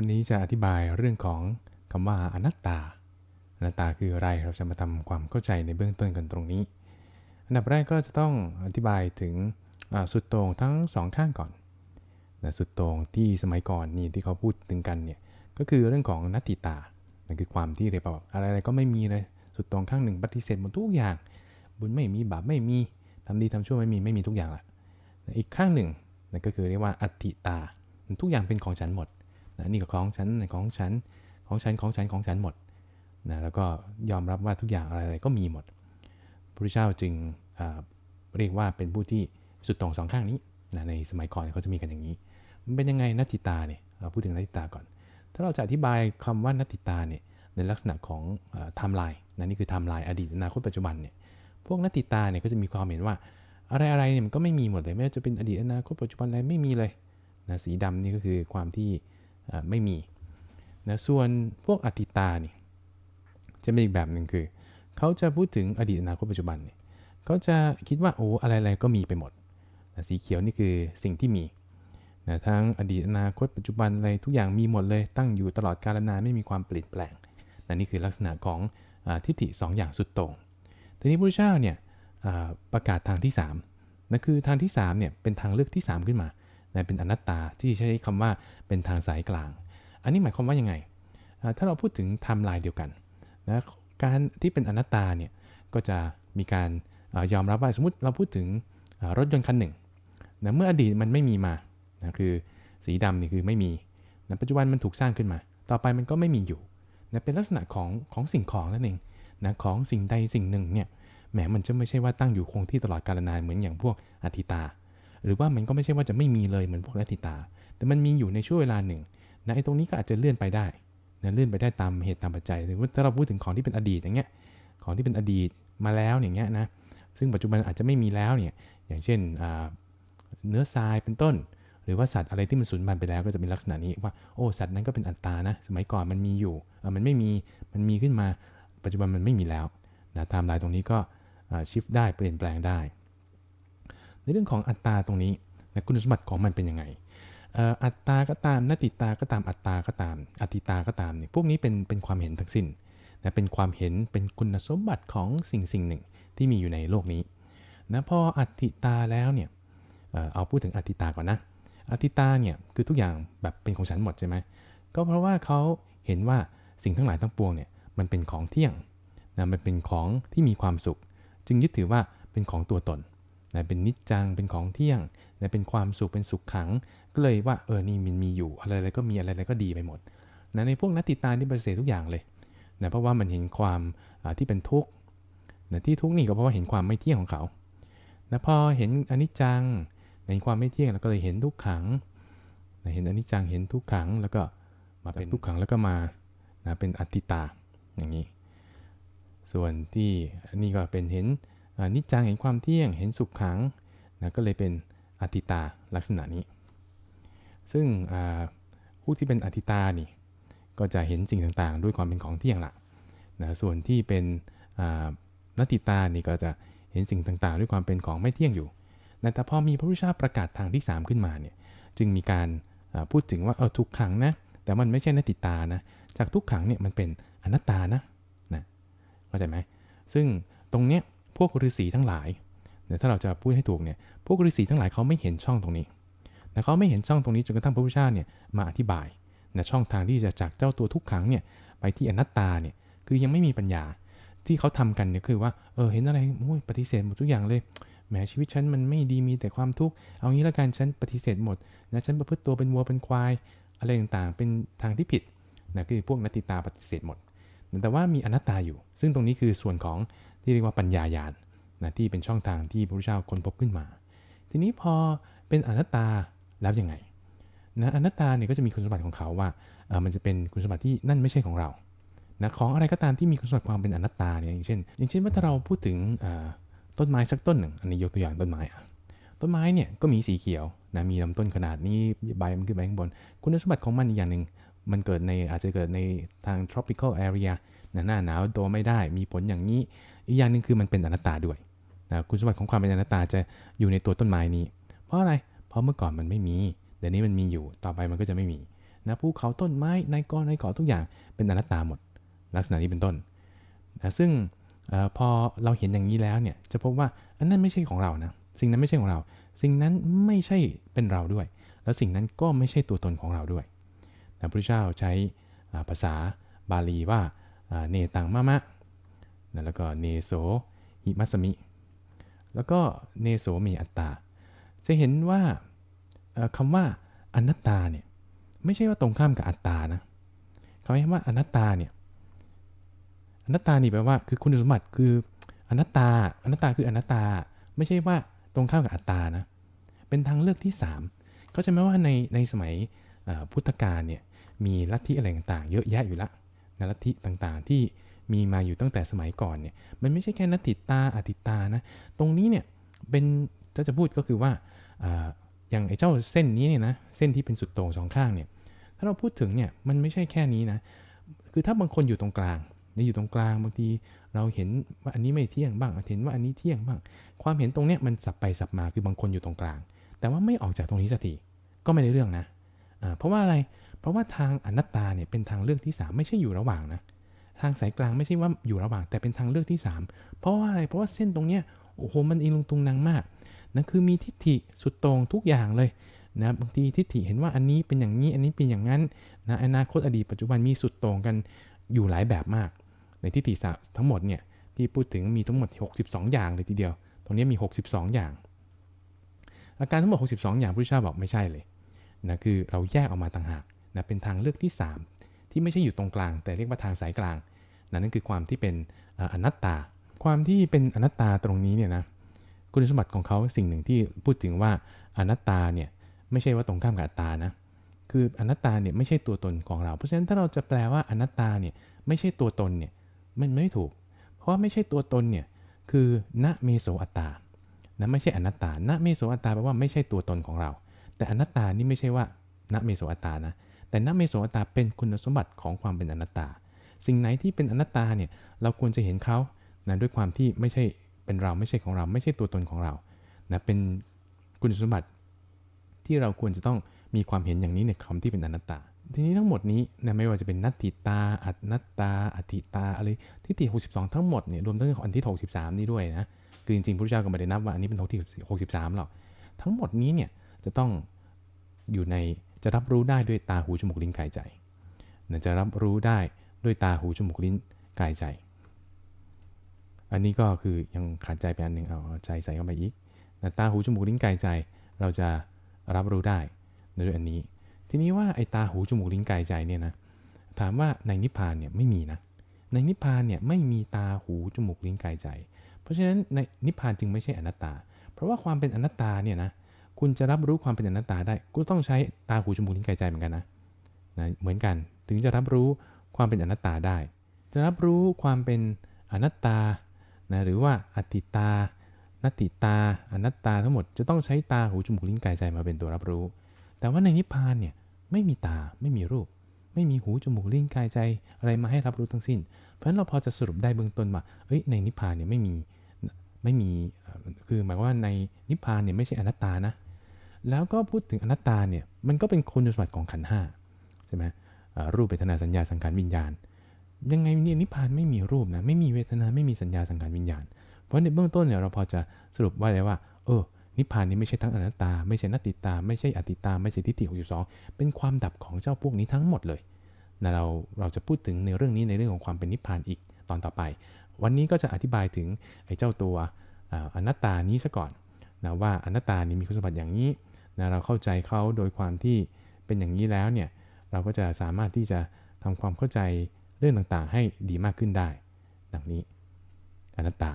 วันนี้จะอธิบายเรื่องของคำว่าอนัตตา อนัตตาคืออะไร เราจะมาทำความเข้าใจในเบื้องต้นกันตรงนี้ อันดับแรกก็จะต้องอธิบายถึงสุดโต่งทั้งสองข้างก่อนนะสุดโต่งที่สมัยก่อนนี่ที่เขาพูดถึงกันเนี่ยก็คือเรื่องของนัตติตานั่นคือความที่เรียกว่าอะไรๆก็ไม่มีเลย สุดโต่งข้างหนึ่งปฏิเสธหมดทุกอย่าง บุญไม่มีบาปไม่มีทำดีทำชั่วไม่มีไม่มีทุกอย่างละอีกข้างหนึ่งนั่นก็คือเรียกว่าอัตติตา ทุกอย่างเป็นของฉันหมด นะนี่ก็ของฉันของฉันของฉันของฉันของฉันหมดนะแล้วก็ยอมรับว่าทุกอย่างอะไรๆก็มีหมดพระเจ้าจึงเรียกว่าเป็นผู้ที่สุดต่งสองข้างนี้นะในสมัยก่อนเขาจะมีกันอย่างนี้ มันเป็นยังไงนัตติตาเนี่ยเราพูดถึงนัตติตาก่อน ถ้าเราจะอธิบายคำว่านัตติตาเนี่ยในลักษณะของไทม์ไลน์นะนี่คือไทม์ไลน์อดีตอนาคตปัจจุบันเนี่ยพวกนัตติตาเนี่ยก็จะมีความเห็นว่าอะไรอะไรเนี่ยมันก็ไม่มีหมดเลยไม่ว่าจะเป็นอดีตอนาคตปัจจุบันอะไรไม่มีเลยนะสีดำนี่ก็คือความที่ ไม่มีนะส่วนพวกอติตานี่จะเป็นอีกแบบหนึ่งคือ เขาจะพูดถึงอดีตอนาคตปัจจุบันเนี่ยเขาจะคิดว่าโอ้อะไรๆก็มีไปหมดนะสีเขียวนี่คือสิ่งที่มีนะทั้งอดีตอนาคตปัจจุบันอะไรทุกอย่างมีหมดเลย ตั้งอยู่ตลอดกาลนานไม่มีความเปลี่ยนแปลงนะนี่คือลักษณะของอทิฏฐิสองอย่างสุดโต่งทีนี้พระเจ้าเนี่ยประกาศทางที่3นั่นคือทางที่3เนี่ยเป็นทางเลือกที่ 3 ขึ้นมา นะเป็นอนัตตาที่ใช้คำว่าเป็นทางสายกลาง อันนี้หมายความว่ายังไง ถ้าเราพูดถึงไทม์ไลน์เดียวกันนะการที่เป็นอนัตตาเนี่ยก็จะมีการอยอมรับว่าสมมติเราพูดถึงรถยนต์คันหนึ่งนะเมื่ออดีตมันไม่มีมานะคือสีดำนี่คือไม่มีนะปัจจุบันมันถูกสร้างขึ้นมา ต่อไปมันก็ไม่มีอยู่นะเป็นลักษณะของของสิ่งของนั่นเองนะของสิ่งใดสิ่งหนึ่งเนี่ยแหมมันจะไม่ใช่ว่าตั้งอยู่คงที่ตลอดกาลนานเหมือนอย่างพวกอธิตา หรือว่ามันก็ไม่ใช่ว่าจะไม่มีเลยเหมือนพวกนัตติตา แต่มันมีอยู่ในช่วงเวลาหนึ่งนะไอ้ตรงนี้ก็อาจจะเลื่อนไปได้นะเลื่อนไปได้ตามเหตุตามปัจจัยถ้าเราพูดถึงของที่เป็นอดีตอย่างเงี้ยของที่เป็นอดีตมาแล้วอย่างเงี้ยนะซึ่งปัจจุบันอาจจะไม่มีแล้วเนี่ยอย่างเช่นเนื้อทรายเป็นต้น หรือว่าสัตว์อะไรที่มันสูญพันธุ์ไปแล้วก็จะเป็นลักษณะนี้ว่าโอ้สัตว์นั้นก็เป็นอัตตานะสมัยก่อนมันมีอยู่มันไม่มีมันมีขึ้นมาปัจจุบันมันไม่มีแล้วนะไทม์ไลน์ตรงนี้ก็ชิฟได้เปลี่ยนแปลงได้ ในเรื่องของอัตตาตรงนี้นะคุณสมบัติของมันเป็นยังไงอัตตาก็ตามนติตาก็ตามอัตตาก็ตาม อติตาก็ตามเนี่ยพวกนี้เป็นเป็นความเห็นทั้งสิ้นนะเป็นความเห็นเป็นคุณสมบัติของสิ่งสิ่งหนึ่งที่มีอยู่ในโลกนี้นะพออติตาแล้วเนี่ยเอ่อเอาพูดถึงอติตาก่อนนะอติตาเนี่ยคือทุกอย่างแบบเป็นของฉันหมดใช่ไหมก็เพราะว่าเขาเห็นว่าสิ่งทั้งหลายทั้งปวงเนี่ยมันเป็นของเที่ยงนะมันเป็นของที่มีความสุข จึงยึดถือว่าเป็นของตัวตน นะเป็นนิจจังเป็นของเที่ยงนะเป็นความสุขเป็นสุขขัง ก็เลยว่าเออนี่มันมีอยู่อะไรๆก็มีอะไรๆก็ดีไปหมดนะในพวกนัตติตาที่ปฏิเสธทุกอย่างเลยนะเพราะว่ามันเห็นความที่เป็นทุกข์นะที่ทุกข์นี่ก็เพราะว่าเห็นความไม่เที่ยงของเขานะพอเห็นอนิจจังเห็นความไม่เที่ยงแล้วก็เลยเห็นทุกขังนะเห็นอนิจจังเห็นทุกขังแล้วก็มาเป็นทุกขังแล้วก็มานะเป็นอติตาอย่างนี้ ส่วนที่นนี้ก็เป็นเห็น นิจจังเห็นความเที่ยงเห็นสุขขังนะก็เลยเป็นอติตาลักษณะนี้ ซึ่งผู้ที่เป็นอติตานี่ก็จะเห็นสิ่งต่างๆ ด้วยความเป็นของเที่ยงละนะส่วนที่เป็นอ่านติตานี่ก็จะเห็นสิ่งต่างๆ ด้วยความเป็นของไม่เที่ยงอยู่นะแต่พอมีพระพุทธเจ้าประกาศทางที่ 3 ขึ้นมาเนี่ยจึงมีการพูดถึงว่าเออทุกขังนะแต่มันไม่ใช่นติตานะจากทุกขังเนี่ยมันเป็นอนัตตานะนะเข้าใจไหมซึ่งตรงเนี้ย พวกฤาษีทั้งหลายเนี่ยถ้าเราจะพูดให้ถูกเนี่ยพวกฤาษีทั้งหลายเขาไม่เห็นช่องตรงนี้แต่เขาไม่เห็นช่องตรงนี้จนกระทั่งพระพุทธเจ้าเนี่ยมาอธิบายนะช่องทางที่จะจากเจ้าตัวทุกขังเนี่ยไปที่อนัตตาเนี่ยคือยังไม่มีปัญญาที่เขาทำกันเนี่ยคือว่าเออเห็นอะไรโอ้ยปฏิเสธหมดทุกอย่างเลยแหมชีวิตฉันมันไม่ดีมีแต่ความทุกข์เอางี้ละกันฉันปฏิเสธหมดนะฉันประพฤติตัวเป็นวัวเป็นควายอะไรต่างๆ เป็นทางที่ผิดนะคือพวกนัตติตาปฏิเสธหมด แต่ว่ามีอนัตตาอยู่ ซึ่งตรงนี้คือส่วนของ ที่เรียกว่าปัญญายาณนะที่เป็นช่องทางที่พระพุทธเจ้าค้นพบขึ้นมา ทีนี้พอเป็นอนัตตาแล้วยังไงนะอนัตตาเนี่ยก็จะมีคุณสมบัติของเขาว่าเออมันจะเป็นคุณสมบัติที่นั่นไม่ใช่ของเรานะของอะไรก็ตามที่มีคุณสมบัติความเป็นอนัตตาเนี่ยอย่างเช่น อย่างเช่นว่าถ้าเราพูดถึงต้นไม้สักต้นหนึ่ง อันนี้ยกตัวอย่างต้นไม้อะต้นไม้เนี่ยก็มีสีเขียวนะมีลำต้นขนาดนี้ใบมันขึ้นไปข้างบน คุณสมบัติของมันอีกอย่างหนึ่งมันเกิดในอาจจะเกิดในทาง tropical area นะหน้าหนาวโตไม่ได้มีผลอย่างนี้ อีกอย่างหนึ่งคือมันเป็นอนัตตาด้วยนะคุณสมบัติของความเป็นอนัตตาจะอยู่ในตัวต้นไม้นี้ เพราะอะไร เพราะเมื่อก่อนมันไม่มี เดี๋ยวนี้มันมีอยู่ ต่อไปมันก็จะไม่มีนะภูเขาต้นไม้ในกอในเกาะทุกอย่างเป็นอนัตตาหมด ลักษณะนี้เป็นต้นนะซึ่งออพอเราเห็นอย่างนี้แล้วเนี่ยจะพบว่าอันนั้นไม่ใช่ของเรานะสิ่งนั้นไม่ใช่ของเรา สิ่งนั้นไม่ใช่เป็นเราด้วย แล้วสิ่งนั้นก็ไม่ใช่ตัวตนของเราด้วยพระพุทธเจ้าใช้ภาษาบาลีว่าเนตังมะมะ นะแล้วก็เนโสหิมัสมิ แล้วก็เนโสมีอัตตา จะเห็นว่าเอ่อคำว่าอนัตตาเนี่ยไม่ใช่ว่าตรงข้ามกับอัตตานะคำว่าอนัตตาเนี่ยอนัตตานี่แปลว่าคือคุณสมบัติคืออนัตตา อนัตตาคืออนัตตา ไม่ใช่ว่าตรงข้ามกับอัตตานะเป็นทางเลือกที่ 3 เขาจะไหมว่าในในสมัยพุทธกาลเนี่ยมีลัทธิอะไรต่างๆ เยอะแยะอยู่ละนะลัทธิต่างๆที่ มีมาอยู่ตั้งแต่สมัยก่อนเนี่ยมันไม่ใช่แค่นัตติตาอติตานะตรงนี้เนี่ยเป็นถ้าจะพูดก็คือว่าอย่างไอ้เจ้าเส้นนี้เนี่ยนะเส้นที่เป็นสุดโต่งสองข้างเนี่ยถ้าเราพูดถึงเนี่ยมันไม่ใช่แค่นี้นะคือถ้าบางคนอยู่ตรงกลางเนี่ยอยู่ตรงกลางบางทีเราเห็นว่าอันนี้ไม่เที่ยงบ้างเห็นว่าอันนี้เที่ยงบ้าง ความเห็นตรงเนี้ยมันสับไปสับมาคือบางคนอยู่ตรงกลาง แต่ว่าไม่ออกจากตรงนี้สักทีก็ไม่ได้เรื่องนะอ่าเพราะว่าอะไรเพราะว่าทางอนัตตาเนี่ยเป็นทางเลือกที่ 3 ไม่ใช่อยู่ระหว่างนะ ทางสายกลางไม่ใช่ว่าอยู่ระหว่างแต่เป็นทางเลือกที่ 3 เพราะว่าอะไรเพราะว่าเส้นตรงเนี้ยโอ้โหมันอิงลงตุงนางมากนั่นคือมีทิฏฐิสุดต่งทุกอย่างเลยนะบางทีทิฏฐิเห็นว่าอันนี้เป็นอย่างนี้อันนี้เป็นอย่างนั้นนะอนาคตอดีตปัจจุบันมีสุดต่งกันอยู่หลายแบบมาก ในทิฏฐิทั้งหมดเนี่ยที่พูดถึงมีทั้งหมด 62 อย่างเลยทีเดียว ตรงนี้มี 62 อย่าง อาการทั้งหมด 62 อย่างพระพุทธเจ้าบอกไม่ใช่เลยนะคือเราแยกออกมาต่างหากนะเป็นทางเลือกที่ 3 ที่ไม่ใช่อยู่ตรงกลาง แต่เรียกว่าทางสายกลางนั่นคือความที่เป็นอนัตตา ความที่เป็นอนัตตาตรงนี้เนี่ยนะคุณสมบัติของเขาสิ่งหนึ่งที่พูดถึงว่าอนัตตาเนี่ยไม่ใช่ว่าตรงข้ามกับอัตตานะคืออนัตตาเนี่ยไม่ใช่ตัวตนของเรา เพราะฉะนั้นถ้าเราจะแปลว่าอนัตตาเนี่ยไม่ใช่ตัวตนเนี่ยมันไม่ถูก เพราะไม่ใช่ตัวตนเนี่ยคือณเมโสอัตตานะไม่ใช่อนัตตาณเมโสอัตตาแปลว่าไม่ใช่ตัวตนของเรา แต่อนัตตานี่ไม่ใช่ว่าณเมโสอัตตานะ แต่ณเมโสอัตตาเป็นคุณสมบัติของความเป็นอนัตตา สิ่งไหนที่เป็นอนัตตาเนี่ยเราควรจะเห็นเขานะด้วยความที่ไม่ใช่เป็นเราไม่ใช่ของเรา ไม่ใช่ตัวตนของเรานะเป็นคุณสมบัติที่เราควรจะต้องมีความเห็นอย่างนี้ในคำที่เป็นอนัตตา ทีนี้ทั้งหมดนี้นะไม่ว่าจะเป็นนัตติตา อัตนัตตา อัติตาอะไรทิฏฐิ62 ทั้งหมดเนี่ยรวมทั้งอันที่63 นี้ด้วยนะคือจริงๆพระเจ้าก็ไม่ได้นับว่าอันนี้เป็นที่63หรอกทั้งหมดนี้เนี่ยจะต้องอยู่ใน จะรับรู้ได้ด้วยตาหูจมูกลิ้นกายใจจะรับรู้ได้ด้วยตาหูจมูกลิ้นกายใจ อันนี้ก็คือยังขาดใจไปอันหนึ่งเอาใจใส่เข้าไปอีกตาหูจมูกลิ้นกายใจ เราจะรับรู้ได้ด้วยอันนี้ ทีนี้ว่าไอ้ตาหูจมูกลิ้นกายใจเนี่ยนะถามว่าในนิพพานเนี่ยไม่มีนะในนิพพานเนี่ยไม่มีตาหูจมูกลิ้นกายใจ เพราะฉะนั้นในนิพพานจึงไม่ใช่อนัตตา เพราะว่าความเป็นอนัตตาเนี่ยนะ คุณจะรับรู้ความเป็นอนัตตาได้ก็ต้องใช้ตาหูจมูกลิ้นกายใจเหมือนกันนะนะ เหมือนกัน ถึงจะรับรู้ความเป็นอนัตตาได้ จะรับรู้ความเป็นอนัตตา นะ หรือว่าอติตา นัตติตา อนัตตาทั้งหมด จะต้องใช้ตาหูจมูกลิ้นกายใจมาเป็นตัวรับรู้ แต่ว่าในนิพพานเนี่ย ไม่มีตา ไม่มีรูป ไม่มีหูจมูกลิ้นกายใจ อะไรมาให้รับรู้ทั้งสิ้น เพราะฉะนั้นเราพอจะสรุปได้เบื้องต้นว่า เอ้ย ในนิพพานเนี่ยไม่มี ไม่มี คือหมายว่าในนิพพานเนี่ยไม่ใช่อนัตตานะ แล้วก็พูดถึงอนัตตาเนี่ยมันก็เป็นคุณสมบัติของขันห้าใช่ไหมรูปเวทนาสัญญาสังขารวิญญาณ ยังไงเนี่ยนิพพานไม่มีรูปนะไม่มีเวทนาไม่มีสัญญาสังขารวิญญาณ เพราะในเบื้องต้นเนี่ยเราพอจะสรุปว่าได้ว่าเออนิพพานนี้ไม่ใช่ทั้งอนัตตา ไม่ใช่นัตติตา ไม่ใช่อติตา ไม่ใช่ทิฏฐิ62 เป็นความดับของเจ้าพวกนี้ทั้งหมดเลยนะเราเราจะพูดถึงในเรื่องนี้ในเรื่องของความเป็นนิพพานอีกตอนต่อไป วันนี้ก็จะอธิบายถึงไอ้เจ้าตัวออนัตตานี้ซะก่อนนะว่าอนัตตานี้มีคุณสมบัติอย่างนี้ นะเราเข้าใจเขาโดยความที่เป็นอย่างนี้แล้วเนี่ยเราก็จะสามารถที่จะทำความเข้าใจเรื่องต่างๆ ให้ดีมากขึ้นได้ ดังนี้อนัตตา